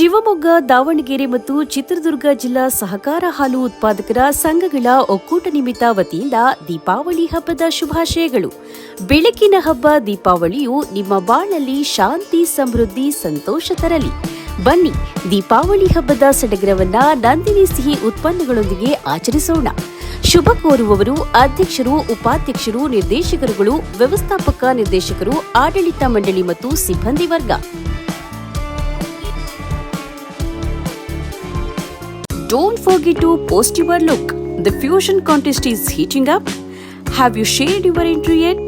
ಶಿವಮೊಗ್ಗ, ದಾವಣಗೆರೆ ಮತ್ತು ಚಿತ್ರದುರ್ಗ ಜಿಲ್ಲಾ ಸಹಕಾರ ಹಾಲು ಉತ್ಪಾದಕರ ಸಂಘಗಳ ಒಕ್ಕೂಟ ನಿಮಿತ್ತ ವತಿಯಿಂದ ದೀಪಾವಳಿ ಹಬ್ಬದ ಶುಭಾಶಯಗಳು. ಬೆಳಕಿನ ಹಬ್ಬ ದೀಪಾವಳಿಯು ನಿಮ್ಮ ಬಾಳಲ್ಲಿ ಶಾಂತಿ, ಸಮೃದ್ಧಿ, ಸಂತೋಷ ತರಲಿ. ಬನ್ನಿ, ದೀಪಾವಳಿ ಹಬ್ಬದ ಸಡಗರವನ್ನ ನಂದಿನಿ ಸಿಹಿ ಉತ್ಪನ್ನಗಳೊಂದಿಗೆ ಆಚರಿಸೋಣ. ಶುಭ ಕೋರುವವರು ಅಧ್ಯಕ್ಷರು, ಉಪಾಧ್ಯಕ್ಷರು, ನಿರ್ದೇಶಕರುಗಳು, ವ್ಯವಸ್ಥಾಪಕ ನಿರ್ದೇಶಕರು, ಆಡಳಿತ ಮಂಡಳಿ ಮತ್ತು ಸಿಬ್ಬಂದಿ ವರ್ಗ. Don't forget to post your look. The fusion contest is heating up. Have you shared your entry yet?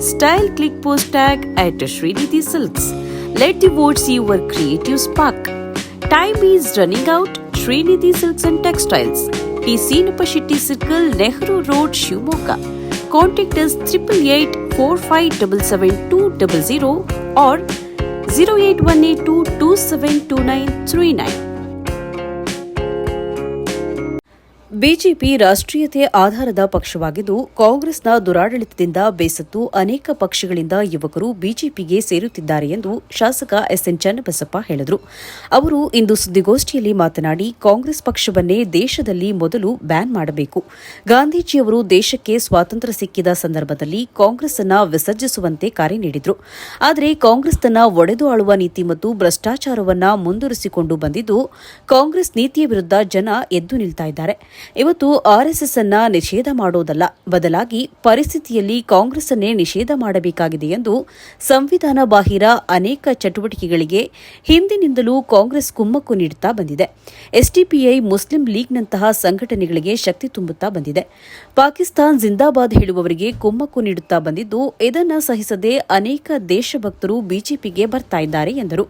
Style click post tag at Srinidhi Silks. Let the votes see your creative spark. Time is running out. Srinidhi Silks and Textiles. T. Sinapashitti Circle, Nehru Road, Shimoga. Contact us 888 4577 or 08182 BJP ರಾಷ್ಟ್ರೀಯತೆ ಆಧಾರದ ಪಕ್ಷವಾಗಿದ್ದು, ಕಾಂಗ್ರೆಸ್ನ ದುರಾಡಳಿತದಿಂದ ಬೇಸತ್ತು ಅನೇಕ ಪಕ್ಷಗಳಿಂದ ಯುವಕರು ಬಿಜೆಪಿಗೆ ಸೇರುತ್ತಿದ್ದಾರೆ ಎಂದು ಶಾಸಕ ಎಸ್ಎನ್ ಚನ್ನಬಸಪ್ಪ ಹೇಳಿದರು. ಅವರು ಇಂದು ಸುದ್ದಿಗೋಷ್ಠಿಯಲ್ಲಿ ಮಾತನಾಡಿ, ಕಾಂಗ್ರೆಸ್ ಪಕ್ಷವನ್ನೇ ದೇಶದಲ್ಲಿ ಮೊದಲು ಬ್ಯಾನ್ ಮಾಡಬೇಕು. ಗಾಂಧೀಜಿಯವರು ದೇಶಕ್ಕೆ ಸ್ವಾತಂತ್ರ್ಯ ಸಿಕ್ಕಿದ ಸಂದರ್ಭದಲ್ಲಿ ಕಾಂಗ್ರೆಸ್ ಅನ್ನ ವಿಸರ್ಜಿಸುವಂತೆ ಕರೆ ನೀಡಿದರು. ಆದರೆ ಕಾಂಗ್ರೆಸ್ ತನ್ನ ಒಡೆದು ಆಳುವ ನೀತಿ ಮತ್ತು ಭ್ರಷ್ಟಾಚಾರವನ್ನ ಮುಂದುವರಿಸಿಕೊಂಡು ಬಂದಿದ್ದು, ಕಾಂಗ್ರೆಸ್ ನೀತಿಯ ವಿರುದ್ಧ ಜನ ಎದ್ದು ನಿಲ್ತಾ ಇದ್ದಾರೆ. ಇವತ್ತು ಆರ್ಎಸ್ಎಸ್ ಅನ್ನ ನಿಷೇಧ ಮಾಡೋದಲ್ಲ. ಬದಲಾಗಿ ಪರಿಸ್ಥಿತಿಯಲ್ಲಿ ಕಾಂಗ್ರೆಸ್ ಅನ್ನೇ ನಿಷೇಧ ಮಾಡಬೇಕಾಗಿದೆ ಎಂದು ಸಂವಿಧಾನ ಬಾಹಿರ ಅನೇಕ ಚಟುವಟಿಕೆಗಳಿಗೆ ಹಿಂದಿನಿಂದಲೂ ಕಾಂಗ್ರೆಸ್ ಕುಮ್ಮಕ್ಕು ನೀಡುತ್ತಾ ಬಂದಿದೆ. ಎಸ್ಡಿಪಿಐ ಮುಸ್ಲಿಂ ಲೀಗ್ನಂತಹ ಸಂಘಟನೆಗಳಿಗೆ ಶಕ್ತಿ ತುಂಬುತ್ತಾ ಬಂದಿದೆ. ಪಾಕಿಸ್ತಾನ್ ಜಿಂದಾಬಾದ್ ಹೇಳುವವರಿಗೆ ಕುಮ್ಮಕ್ಕು ನೀಡುತ್ತಾ ಬಂದಿದ್ದು, ಇದನ್ನು ಸಹಿಸದೆ ಅನೇಕ ದೇಶಭಕ್ತರು ಬಿಜೆಪಿಗೆ ಬರ್ತಾ ಇದ್ದಾರೆ ಎಂದರು.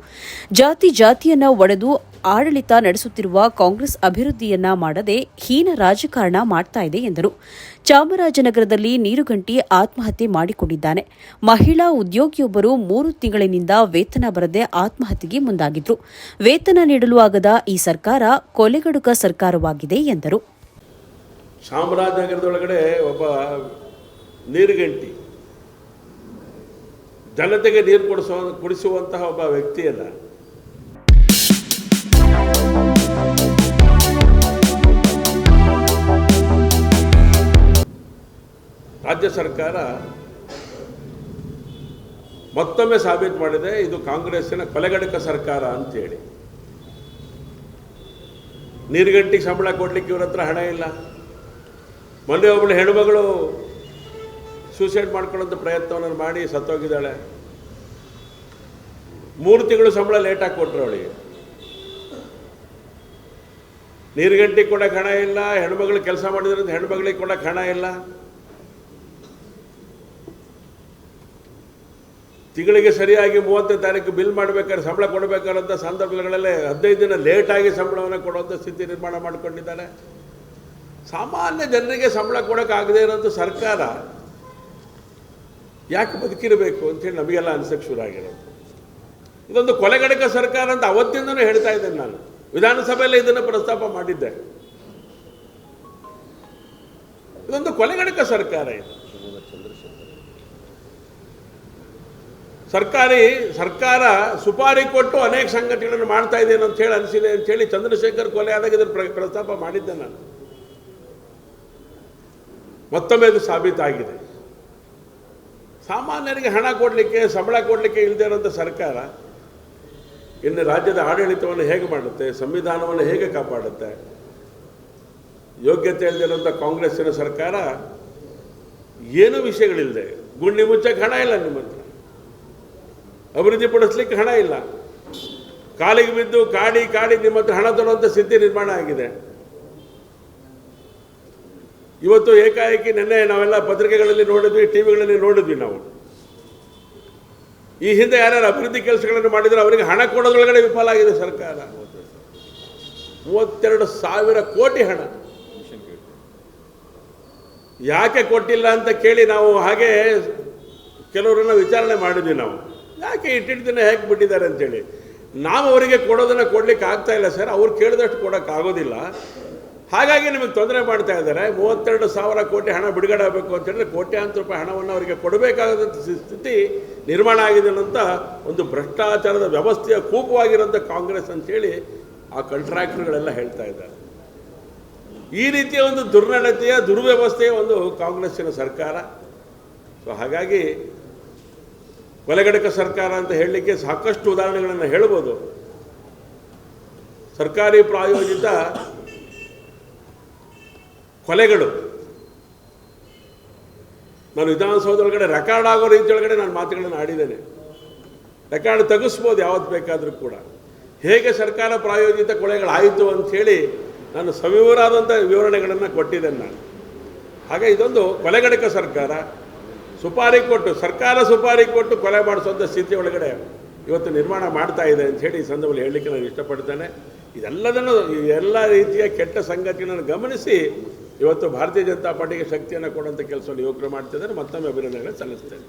ಜಾತಿ ಜಾತಿಯನ್ನ ಒಡೆದು ಆಡಳಿತ ನಡೆಸುತ್ತಿರುವ ಕಾಂಗ್ರೆಸ್ ಅಭಿವೃದ್ಧಿಯನ್ನ ಮಾಡದೆ ಹೀನ ರಾಜಕಾರಣ ಮಾಡ್ತಾ ಇದೆ ಎಂದರು. ಚಾಮರಾಜನಗರದಲ್ಲಿ ನೀರುಗಂಟಿ ಆತ್ಮಹತ್ಯೆ ಮಾಡಿಕೊಂಡಿದ್ದಾನೆ. ಮಹಿಳಾ ಉದ್ಯೋಗಿಯೊಬ್ಬರು ಮೂರು ತಿಂಗಳಿನಿಂದ ವೇತನ ಬರದೆ ಆತ್ಮಹತ್ಯೆಗೆ ಮುಂದಾಗಿದ್ರು. ವೇತನ ನೀಡಲು ಆಗದ ಈ ಸರ್ಕಾರ ಕೊಲೆಗಡುಕ ಸರ್ಕಾರವಾಗಿದೆ ಎಂದರು. ಚಾಮರಾಜನಗರದೊಳಗಡೆ ಒಬ್ಬ ನೀರುಗಂಟಿ ಜನತೆಗೆ ನೀರು ಕೊಡಿಸುವ ಕುಡಿಸುವಂತಹ ಒಬ್ಬ ವ್ಯಕ್ತಿಯಲ್ಲ ರಾಜ್ಯ ಸರ್ಕಾರ ಮತ್ತೊಮ್ಮೆ ಸಾಬೀತು ಮಾಡಿದೆ, ಇದು ಕಾಂಗ್ರೆಸ್ಸಿನ ಕೊಲೆಗಡಕ ಸರ್ಕಾರ ಅಂತೇಳಿ. ನೀರುಗಂಟಿಗೆ ಸಂಬಳ ಕೊಡ್ಲಿಕ್ಕೆ ಇವ್ರ ಹತ್ರ ಹಣ ಇಲ್ಲ. ಮೊನ್ನೆ ಒಬ್ಬಳು ಹೆಣ್ಮಗಳು ಸೂಸೈಡ್ ಮಾಡ್ಕೊಳ್ಳೋಂಥ ಪ್ರಯತ್ನವನ್ನು ಮಾಡಿ ಸತ್ತೋಗಿದ್ದಾಳೆ. ಮೂರು ತಿಂಗಳು ಸಂಬಳ ಲೇಟಾಗಿ ಕೊಟ್ಟರು ಅವಳಿಗೆ. ನೀರುಗಂಟಿಗೆ ಕೊಡೋಕೆ ಹಣ ಇಲ್ಲ, ಹೆಣ್ಮಗಳು ಕೆಲಸ ಮಾಡಿದ್ರಿಂದ ಹೆಣ್ಮಗಳಿಗೆ ಕೊಡೋಕೆ ಹಣ ಇಲ್ಲ. ತಿಂಗಳಿಗೆ ಸರಿಯಾಗಿ ಮೂವತ್ತನೇ ತಾರೀಕು ಬಿಲ್ ಮಾಡಬೇಕಾದ್ರೆ ಸಂಬಳ ಕೊಡಬೇಕಾದಂಥ ಸಂದರ್ಭಗಳಲ್ಲೇ ಹದಿನೈದು ದಿನ ಲೇಟಾಗಿ ಸಂಬಳವನ್ನು ಕೊಡುವಂಥ ಸ್ಥಿತಿ ನಿರ್ಮಾಣ ಮಾಡಿಕೊಂಡಿದ್ದಾರೆ. ಸಾಮಾನ್ಯ ಜನರಿಗೆ ಸಂಬಳ ಕೊಡೋಕ್ಕಾಗದೇ ಇರೋದು ಸರ್ಕಾರ ಯಾಕೆ ಬದುಕಿರಬೇಕು ಅಂತೇಳಿ ನಮಗೆಲ್ಲ ಅನಿಸಕ್ಕೆ ಶುರು ಆಗಿರೋದು. ಇದೊಂದು ಕೊಲೆಗಡಕ ಸರ್ಕಾರ ಅಂತ ಅವತ್ತಿಂದನೂ ಹೇಳ್ತಾ ಇದ್ದೇನೆ ನಾನು. ವಿಧಾನಸಭೆಯಲ್ಲಿ ಇದನ್ನು ಪ್ರಸ್ತಾಪ ಮಾಡಿದ್ದೆ. ಇದೊಂದು ಕೊಲೆಗಡಕ ಸರ್ಕಾರ ಇದು. ಸರ್ಕಾರಿ ಸರ್ಕಾರ ಸುಪಾರಿ ಕೊಟ್ಟು ಅನೇಕ ಸಂಘಟನೆಗಳನ್ನು ಮಾಡ್ತಾ ಇದ್ದೇನೆ ಅಂತ ಹೇಳಿ ಅನಿಸಿದೆ ಅಂತ ಹೇಳಿ ಚಂದ್ರಶೇಖರ್ ಕೊಲೆ ಆದಾಗ ಇದನ್ನು ಪ್ರ- ಪ್ರಸ್ತಾಪ ಮಾಡಿದ್ದೆ ನಾನು. ಮತ್ತೊಮ್ಮೆ ಅದು ಸಾಬೀತಾಗಿದೆ. ಸಾಮಾನ್ಯರಿಗೆ ಹಣ ಕೊಡಲಿಕ್ಕೆ, ಸಂಬಳ ಕೊಡಲಿಕ್ಕೆ ಇಲ್ಲದೆ ಇರೋಂಥ ಸರ್ಕಾರ ಇನ್ನು ರಾಜ್ಯದ ಆಡಳಿತವನ್ನು ಹೇಗೆ ಮಾಡುತ್ತೆ, ಸಂವಿಧಾನವನ್ನು ಹೇಗೆ ಕಾಪಾಡುತ್ತೆ, ಯೋಗ್ಯತೆ ಇಲ್ಲದಿರೋಂಥ ಕಾಂಗ್ರೆಸ್ಸಿನ ಸರ್ಕಾರ ಏನೂ ವಿಷಯಗಳಿಲ್ಲದೆ ಗುಂಡಿ ಮುಚ್ಚಕ್ಕೆ ಹಣ ಇಲ್ಲ ನಿಮ್ಮ ಹತ್ರ. ಅಭಿವೃದ್ಧಿ ಪಡಿಸ್ಲಿಕ್ಕೆ ಹಣ ಇಲ್ಲ. ಕಾಲಿಗೆ ಬಿದ್ದು ಕಾಡಿ ಕಾಡಿ ನಿಮ್ಮ ಹತ್ರ ಹಣ ತರುವಂಥ ಸ್ಥಿತಿ ನಿರ್ಮಾಣ ಆಗಿದೆ. ಇವತ್ತು ಏಕಾಏಕಿ ನಿನ್ನೆ ನಾವೆಲ್ಲ ಪತ್ರಿಕೆಗಳಲ್ಲಿ ನೋಡಿದ್ವಿ, ಟಿವಿಗಳಲ್ಲಿ ನೋಡಿದ್ವಿ ನಾವು. ಈ ಹಿಂದೆ ಯಾರ್ಯಾರು ಅಭಿವೃದ್ಧಿ ಕೆಲಸಗಳನ್ನು ಮಾಡಿದ್ರೆ ಅವರಿಗೆ ಹಣ ಕೊಡೋದ್ರೊಳಗಡೆ ವಿಫಲ ಆಗಿದೆ ಸರ್ಕಾರ. ಮೂವತ್ತೆರಡು ಸಾವಿರ ಕೋಟಿ ಹಣ. ಯಾಕೆ ಕೊಟ್ಟಿಲ್ಲ ಅಂತ ಕೇಳಿ ನಾವು ಹಾಗೆ ಕೆಲವರನ್ನ ವಿಚಾರಣೆ ಮಾಡಿದ್ವಿ ನಾವು. ಯಾಕೆ ಇಟ್ಟಿಟ್ಟು ದಿನ ಹೇಗೆ ಬಿಟ್ಟಿದ್ದಾರೆ ಅಂತೇಳಿ? ನಾವು ಅವರಿಗೆ ಕೊಡೋದನ್ನು ಕೊಡಲಿಕ್ಕೆ ಆಗ್ತಾ ಇಲ್ಲ ಸರ್. ಅವ್ರು ಕೇಳಿದಷ್ಟು ಕೊಡೋಕ್ಕಾಗೋದಿಲ್ಲ ಹಾಗಾಗಿ ನಿಮಗೆ ತೊಂದರೆ ಮಾಡ್ತಾ ಇದ್ದಾರೆ. ಮೂವತ್ತೆರಡು ಸಾವಿರ ಕೋಟಿ ಹಣ ಬಿಡುಗಡೆ ಆಗಬೇಕು ಅಂತೇಳಿದ್ರೆ ಕೋಟ್ಯಾಂತರ ರೂಪಾಯಿ ಹಣವನ್ನು ಅವರಿಗೆ ಕೊಡಬೇಕಾದಂಥ ಸ್ಥಿತಿ ನಿರ್ಮಾಣ ಆಗಿದೆ ಅಂತ ಒಂದು ಭ್ರಷ್ಟಾಚಾರದ ವ್ಯವಸ್ಥೆಯ ಕೂಪವಾಗಿರೋಂಥ ಕಾಂಗ್ರೆಸ್ ಅಂತೇಳಿ ಆ ಕಂಟ್ರಾಕ್ಟರ್ಗಳೆಲ್ಲ ಹೇಳ್ತಾ ಇದ್ದಾರೆ. ಈ ರೀತಿಯ ಒಂದು ದುರ್ನಡತೆಯ ದುರ್ವ್ಯವಸ್ಥೆಯ ಒಂದು ಕಾಂಗ್ರೆಸ್ಸಿನ ಸರ್ಕಾರ. ಸೊ ಹಾಗಾಗಿ ಕೊಲೆಗಡಕ ಸರ್ಕಾರ ಅಂತ ಹೇಳಲಿಕ್ಕೆ ಸಾಕಷ್ಟು ಉದಾಹರಣೆಗಳನ್ನು ಹೇಳ್ಬೋದು. ಸರ್ಕಾರಿ ಪ್ರಾಯೋಜಿತ ಕೊಲೆಗಳು. ನಾನು ವಿಧಾನಸೌಧದೊಳಗಡೆ ರೆಕಾರ್ಡ್ ಆಗೋ ರೀತಿಯೊಳಗಡೆ ನಾನು ಮಾತುಗಳನ್ನು ಆಡಿದ್ದೇನೆ. ರೆಕಾರ್ಡ್ ತೆಗೆಸ್ಬೋದು ಯಾವತ್ತು ಬೇಕಾದರೂ ಕೂಡ. ಹೇಗೆ ಸರ್ಕಾರ ಪ್ರಾಯೋಜಿತ ಕೊಲೆಗಳಾಯಿತು ಅಂಥೇಳಿ ನಾನು ಸವಿವರಾದಂಥ ವಿವರಣೆಗಳನ್ನು ಕೊಟ್ಟಿದ್ದೇನೆ ನಾನು. ಹಾಗೆ ಇದೊಂದು ಕೊಲೆಗಡಕ ಸರ್ಕಾರ ಸುಪಾರಿ ಕೊಟ್ಟು ಸರ್ಕಾರ ಸುಪಾರಿ ಕೊಟ್ಟು ಕೊಲೆ ಮಾಡಿಸುವಂಥ ಸ್ಥಿತಿ ಒಳಗಡೆ ಇವತ್ತು ನಿರ್ಮಾಣ ಮಾಡ್ತಾ ಇದೆ ಅಂತ ಹೇಳಿ ಈ ಸಂದರ್ಭದಲ್ಲಿ ಹೇಳಲಿಕ್ಕೆ ನಾನು ಇಷ್ಟಪಡ್ತೇನೆ. ಇದೆಲ್ಲದನ್ನು ಎಲ್ಲ ರೀತಿಯ ಕೆಟ್ಟ ಸಂಗತಿಗಳನ್ನು ಗಮನಿಸಿ ಇವತ್ತು ಭಾರತೀಯ ಜನತಾ ಪಾರ್ಟಿಗೆ ಶಕ್ತಿಯನ್ನು ಕೊಡುವಂಥ ಕೆಲಸವನ್ನು ಯುವಕರು ಮಾಡ್ತಿದ್ದಾರೆ. ಮತ್ತೊಮ್ಮೆ ಅಭಿನಂದನೆಗಳನ್ನು ಸಲ್ಲಿಸ್ತೇನೆ.